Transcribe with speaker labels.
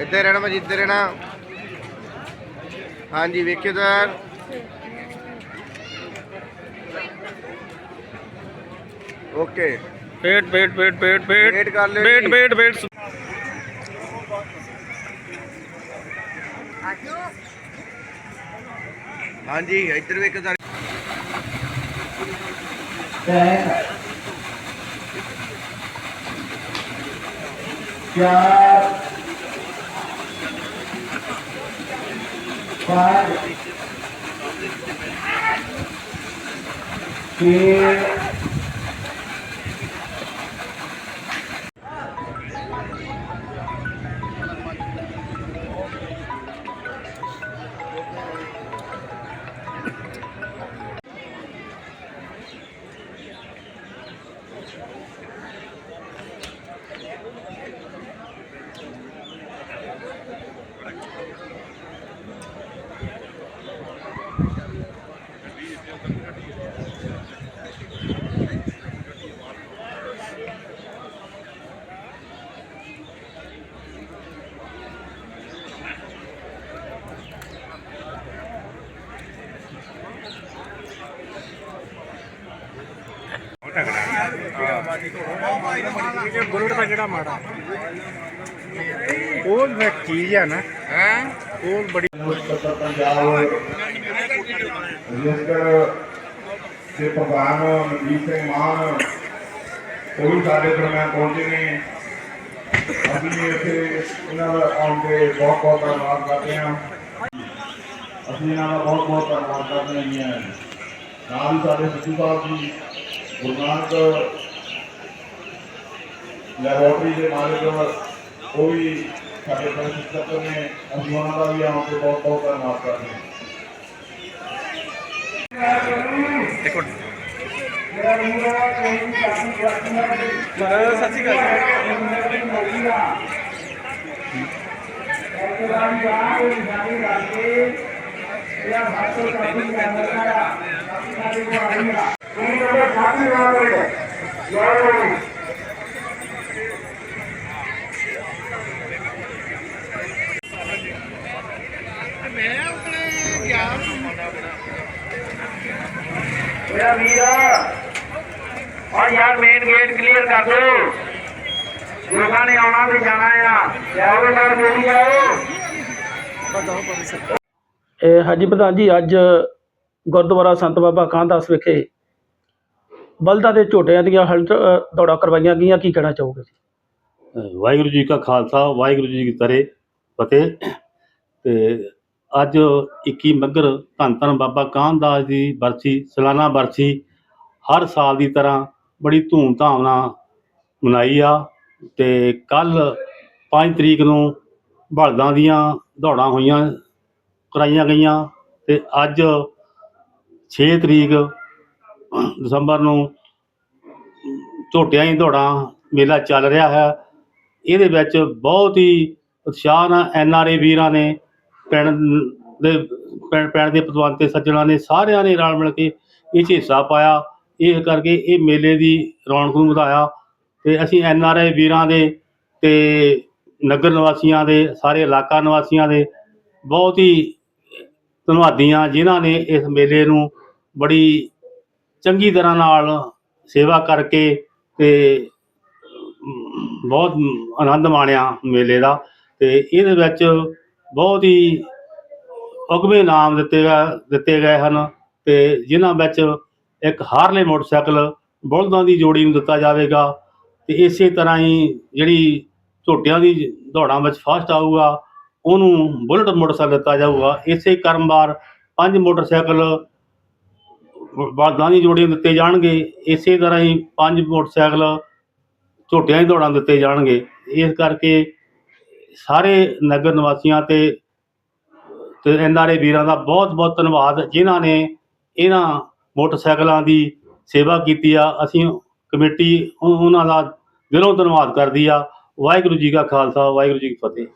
Speaker 1: ਇੱਧਰ ਰਹਿਣਾ ਭਾਜੀ ਇੱਧਰ ਰਹਿਣਾ। ਹਾਂਜੀ ਵੇਖਿਓ sir okay.
Speaker 2: Wait wait wait wait wait
Speaker 1: Wait ਕਰ ਲਿਓ
Speaker 2: ਵੇਟ। ਵੇਟ ਵੇਟ
Speaker 1: ਹਾਂਜੀ ਇੱਧਰ ਵੇਖਿਓ ਸਰ।
Speaker 3: ਚਾਰ। ਪੰਜ ਛੇ
Speaker 2: ਬੁਲਟ ਦਾ ਕਿਹੜਾ ਮਾੜਾ ਉਹ ਮੈਂ ਚੀਜ਼ ਆ ਨਾ
Speaker 1: ਹੈ?
Speaker 2: ਉਹ ਬੜੀ
Speaker 3: ਪੰਜਾਬ ਰਜਿਸਟਰ ਦੇ ਪ੍ਰਧਾਨ ਮਨਜੀਤ ਸਿੰਘ ਮਾਨ, ਉਹ ਵੀ ਸਾਡੇ ਦਰਮਿਆਨ ਪਹੁੰਚੇ ਨੇ। ਅਸੀਂ ਇੱਥੇ ਇਹਨਾਂ ਦਾ ਆਉਣ ਤੇ ਬਹੁਤ ਬਹੁਤ ਧੰਨਵਾਦ ਕਰਦੇ ਹਾਂ। ਅਸੀਂ ਇਹਨਾਂ ਦਾ ਬਹੁਤ ਬਹੁਤ ਧੰਨਵਾਦ ਕਰਦੇ ਹਾਂ ਨਾਲ ਹੀ ਸਾਡੇ ਸਿੱਧੂ ਸਾਹਿਬ ਜੀ, ਗੁਰੂ ਨਾਨਕ ਲੈਬੋਰਟਰੀ ਦੇ ਮਾਲਕ ਉਹ ਵੀ ਸਾਡੇ ਪ੍ਰਸ਼ਿਕਸ਼ਕ ਸਕੱਤਰ ਨੇ। ਅਸੀਂ ਉਹਨਾਂ ਦਾ ਵੀ ਆਉਣ ਤੇ ਬਹੁਤ ਬਹੁਤ ਧੰਨਵਾਦ ਕਰਦੇ ਹਾਂ।
Speaker 2: ਇੱਕ ਮਿੰਟ ਸਤਿ ਸ਼੍ਰੀ ਅਕਾਲ
Speaker 4: ਮੇਰਾ ਵੀਰ ਔਰ ਯਾਰ ਮੇਨ ਗੇਟ ਕਲੀਅਰ ਕਰ ਦਿਓ ਲੋਕਾਂ ਨੇ ਆਉਣਾ ਤੇ ਜਾਣਾ ਆ। ਜਾਓ ਨਾਲ ਬੋਲੀ ਜਾਓ।
Speaker 5: ਇਹ ਹਾਜੀ ਪ੍ਰਧਾਨ ਜੀ ਅੱਜ ਗੁਰਦੁਆਰਾ ਸੰਤ ਬਾਬਾ ਕਾਂਦਾਸ ਵਿਖੇ ਬਲਦਾਂ ਦੇ ਝੋਟਿਆਂ ਦੀਆਂ ਹਲਟ ਦੌੜਾਂ ਕਰਵਾਈਆਂ ਗਈਆਂ। ਕੀ ਕਹਿਣਾ ਚਾਹੋਗੇ ਜੀ?
Speaker 6: ਵਾਹਿਗੁਰੂ ਜੀ ਕਾ ਖਾਲਸਾ ਵਾਹਿਗੁਰੂ ਜੀ ਕੀ ਫਤਿਹ ਫਤਿਹ। ਤੇ ਅੱਜ 21 ਮੱਘਰ ਧੰਨ ਧੰਨ ਬਾਬਾ ਕਾਹਨਦਾਸ ਦੀ ਬਰਸੀ, ਸਾਲਾਨਾ ਬਰਸੀ, ਹਰ ਸਾਲ ਦੀ ਤਰ੍ਹਾਂ ਬੜੀ ਧੂਮ-ਧਾਮ ਨਾਲ ਮਨਾਈ ਆ ਤੇ ਕੱਲ 5 ਤਰੀਕ ਨੂੰ ਬਲਦਾਂ ਦੀਆਂ ਦੌੜਾਂ ਹੋਈਆਂ, ਕਰਾਈਆਂ ਗਈਆਂ ਤੇ ਅੱਜ 6 ਤਰੀਕ ਦਸੰਬਰ ਨੂੰ ਝੋਟਿਆਂ ਦੀ ਦੌੜਾਂ, ਮੇਲਾ ਚੱਲ ਰਿਹਾ ਹੈ। ਇਹਦੇ ਵਿੱਚ ਬਹੁਤ ਹੀ ਉਤਸ਼ਾਹ ਨਾਲ ਐਨ ਆਰ ਏ ਵੀਰਾਂ ਨੇ ਪਿੰਡ ਦੇ ਪਿੰਡ ਪਿੰਡ ਦੇ ਪਤਵੰਤ ਤੇ ਸੱਜਣਾਂ ਨੇ ਸਾਰਿਆਂ ਨੇ ਰਲ ਮਿਲ ਕੇ ਇਹ 'ਚ ਹਿੱਸਾ ਪਾਇਆ। ਇਹ ਕਰਕੇ ਇਹ ਮੇਲੇ ਦੀ ਰੌਣਕ ਨੂੰ ਵਧਾਇਆ ਤੇ ਅਸੀਂ ਐਨ ਆਰ ਆਈ ਵੀਰਾਂ ਦੇ ਤੇ ਨਗਰ ਨਿਵਾਸੀਆਂ ਦੇ, ਸਾਰੇ ਇਲਾਕਾ ਨਿਵਾਸੀਆਂ ਦੇ ਬਹੁਤ ਹੀ ਧੰਨਵਾਦੀ ਹਾਂ ਜਿਨ੍ਹਾਂ ਨੇ ਇਸ ਮੇਲੇ ਨੂੰ ਬੜੀ ਚੰਗੀ ਤਰ੍ਹਾਂ ਨਾਲ ਸੇਵਾ ਕਰਕੇ ਤੇ ਬਹੁਤ ਆਨੰਦ ਮਾਣਿਆ ਮੇਲੇ ਦਾ ਤੇ ਇਹਦੇ ਵਿੱਚ ਬਹੁਤ ਹੀ ਉਗਵੇਂ ਨਾਮ ਦਿੱਤੇ ਗਏ ਦਿੱਤੇ ਗਏ ਹਨ ਤੇ ਜਿਨ੍ਹਾਂ ਵਿੱਚ ਇੱਕ ਹਾਰਲੇ ਮੋਟਰਸਾਈਕਲ ਬਲਦਾਂ ਦੀ ਜੋੜੀ ਨੂੰ ਦਿੱਤਾ ਜਾਵੇਗਾ ਤੇ ਇਸੇ ਤਰ੍ਹਾਂ ਹੀ ਜਿਹੜੀ ਝੋਟਿਆਂ ਦੀ ਦੌੜਾਂ ਵਿੱਚ ਫਸਟ ਆਊਗਾ, ਉਹਨੂੰ ਬੁਲਟ ਮੋਟਰਸਾਈਕਲ ਦਿੱਤਾ ਜਾਊਗਾ। ਇਸੇ ਕਰਮਵਾਰ ਪੰਜ ਮੋਟਰਸਾਈਕਲ ਬਲਦਾਂ ਦੀ ਜੋੜੀ ਨੂੰ ਦਿੱਤੇ ਜਾਣਗੇ। ਇਸੇ ਤਰ੍ਹਾਂ ਹੀ ਪੰਜ ਮੋਟਰਸਾਈਕਲ ਝੋਟਿਆਂ ਦੀ ਦੌੜਾਂ ਦਿੱਤੇ ਜਾਣਗੇ। ਇਸ ਕਰਕੇ ਸਾਰੇ ਨਗਰ ਨਿਵਾਸੀਆਂ ਤੇ ਤੇ ਇਹਨਾਂ ਦੇ ਵੀਰਾਂ ਦਾ ਬਹੁਤ ਬਹੁਤ ਧੰਨਵਾਦ, ਜਿਨ੍ਹਾਂ ਨੇ ਇਹਨਾਂ ਮੋਟਰਸਾਈਕਲਾਂ ਦੀ ਸੇਵਾ ਕੀਤੀ ਆ। ਅਸੀਂ ਕਮੇਟੀ ਉਹਨਾਂ ਦਾ ਦਿਲੋਂ ਧੰਨਵਾਦ ਕਰਦੀ ਆ। ਵਾਹਿਗੁਰੂ ਜੀ ਕਾ ਖਾਲਸਾ, ਵਾਹਿਗੁਰੂ ਜੀ ਕੀ ਫਤਿਹ।